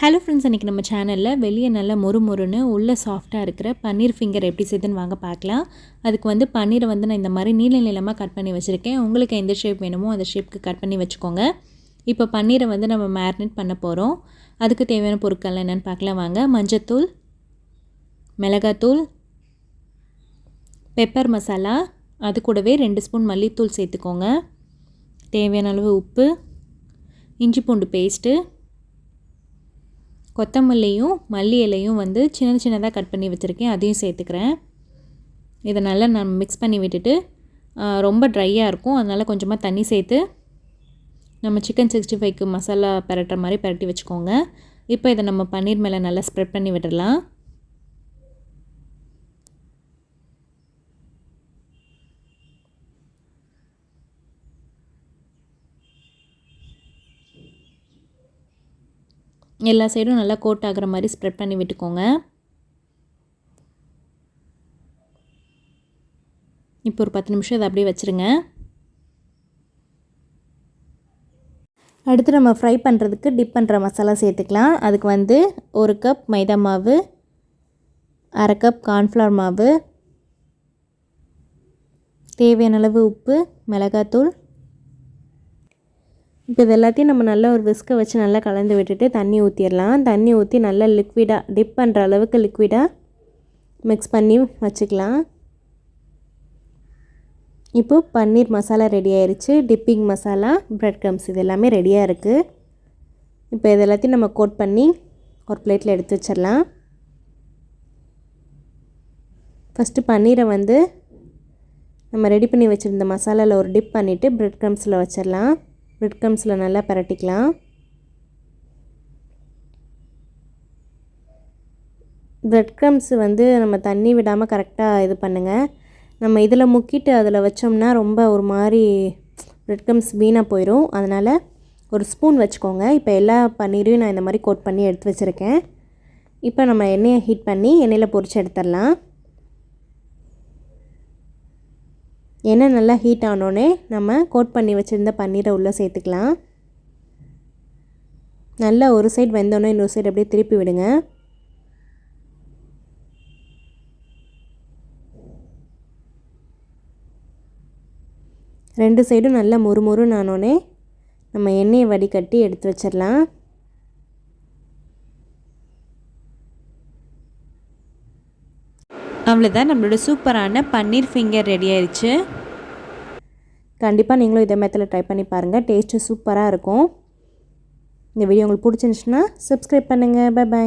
Hello friends இன்றைக்கி நம்ம சேனலில் வெளியே நல்லா மொறு மொறுன்னு உள்ளே சாஃப்டாக இருக்கிற பன்னீர் ஃபிங்கர் எப்படி செய்துன்னு வாங்க பார்க்கலாம். அதுக்கு வந்து பன்னீரை வந்து நான் இந்த மாதிரி நீள நீளமாக கட் பண்ணி வச்சுருக்கேன். உங்களுக்கு எந்த ஷேப் வேணுமோ அந்த ஷேப்புக்கு கட் பண்ணி வச்சுக்கோங்க. இப்போ பன்னீரை வந்து நம்ம மேரினேட் பண்ண போகிறோம் அதுக்கு தேவையான பொருட்கள் என்னென்னு பார்க்கலாம் வாங்க. மஞ்சத்தூள் மிளகாத்தூள் பெப்பர் மசாலா அது கூடவே ரெண்டு ஸ்பூன் மல்லித்தூள் சேர்த்துக்கோங்க. தேவையான அளவு உப்பு இஞ்சி பூண்டு பேஸ்ட்டு கொத்தமல்லியும் மல்லி இலையும் வந்து சின்ன சின்னதாக கட் பண்ணி வச்சுருக்கேன். அதையும் சேர்த்துக்கிறேன். இதை நல்லா நான் மிக்ஸ் பண்ணி விட்டுட்டு ரொம்ப ட்ரையாக இருக்கும். அதனால் கொஞ்சமாக தண்ணி சேர்த்து நம்ம சிக்கன் சிக்ஸ்டி ஃபைவ்க்கு மசாலா பரட்டுற மாதிரி பரட்டி வச்சுக்கோங்க. இப்போ இதை நம்ம பன்னீர் மேலே நல்லா ஸ்ப்ரெட் பண்ணி விட்டுடலாம் எல்லா சைடும் நல்லா கோட் ஆகிற மாதிரி ஸ்ப்ரெட் பண்ணி விட்டுக்கோங்க. இப்போ ஒரு பத்து நிமிஷம் இதை அப்படியே வச்சுருங்க. அடுத்து நம்ம ஃப்ரை பண்ணுறதுக்கு டிப் பண்ணுற மசாலா சேர்த்துக்கலாம். அதுக்கு வந்து ஒரு கப் மைதா மாவு அரை கப் கார்ன்ஃப்ளவர் மாவு தேவையான அளவு உப்பு மிளகாத்தூள் இப்போ இது எல்லாத்தையும் நம்ம நல்லா ஒரு விஸ்கை வச்சு நல்லா கலந்து விட்டுட்டு தண்ணி ஊற்றிடலாம் தண்ணி ஊற்றி நல்லா லிக்விடாக டிப் பண்ணுற அளவுக்கு லிக்விடாக மிக்ஸ் பண்ணி வச்சுக்கலாம். இப்போது பன்னீர் மசாலா ரெடி ஆயிடுச்சு டிப்பிங் மசாலா ப்ரெட் க்ரம்ஸ் இது எல்லாமே ரெடியாக இருக்குது இப்போ இது எல்லாத்தையும் நம்ம கோட் பண்ணி ஒரு பிளேட்டில் எடுத்து வச்சிடலாம். ஃபஸ்ட்டு பன்னீரை வந்து நம்ம ரெடி பண்ணி வச்சுருந்த மசாலாவில் ஒரு டிப் பண்ணிவிட்டு ப்ரெட் க்ரம்ஸில் வச்சிடலாம். பிரெட் க்ரம்ஸில் நல்லா பரட்டிக்கலாம். ப்ரெட் க்ரம்ஸ் வந்து நம்ம தண்ணி விடாமல் கரெக்டாக இது பண்ணுங்கள் நம்ம இதில் முக்கிட்டு அதில் வச்சோம்னா ரொம்ப ஒரு மாதிரி ப்ரெட் க்ரம்ஸ் வீணாக போயிடும் அதனால் ஒரு ஸ்பூன் வச்சுக்கோங்க. இப்போ எல்லா பன்னீரையும் நான் இந்த மாதிரி கோட் பண்ணி எடுத்து வச்சுருக்கேன். இப்போ நம்ம எண்ணெயை ஹீட் பண்ணி எண்ணெயில் பொறிச்சு எடுத்துடலாம். எண்ணெய் நல்லா ஹீட் ஆனோடனே நம்ம கோட் பண்ணி வச்சுருந்த பன்னீரை உள்ளே சேர்த்துக்கலாம். நல்லா ஒரு சைடு வெந்தோடனே இன்னொரு சைடு அப்படியே திருப்பி விடுங்க. ரெண்டு சைடும் நல்லா மொறு ஆனோடனே நம்ம எண்ணெயை வடிகட்டி எடுத்து வச்சிடலாம். அவ்வளோதான் நம்மளோட சூப்பரான பன்னீர் ஃபிங்கர் ரெடி ஆயிடுச்சு கண்டிப்பாக நீங்களும் இதே மெத்தில் ட்ரை பண்ணி பாருங்கள் டேஸ்ட்டு சூப்பராக இருக்கும். இந்த வீடியோ உங்களுக்கு பிடிச்சிருந்துச்சுன்னா சப்ஸ்கிரைப் பண்ணுங்கள் பை பாய்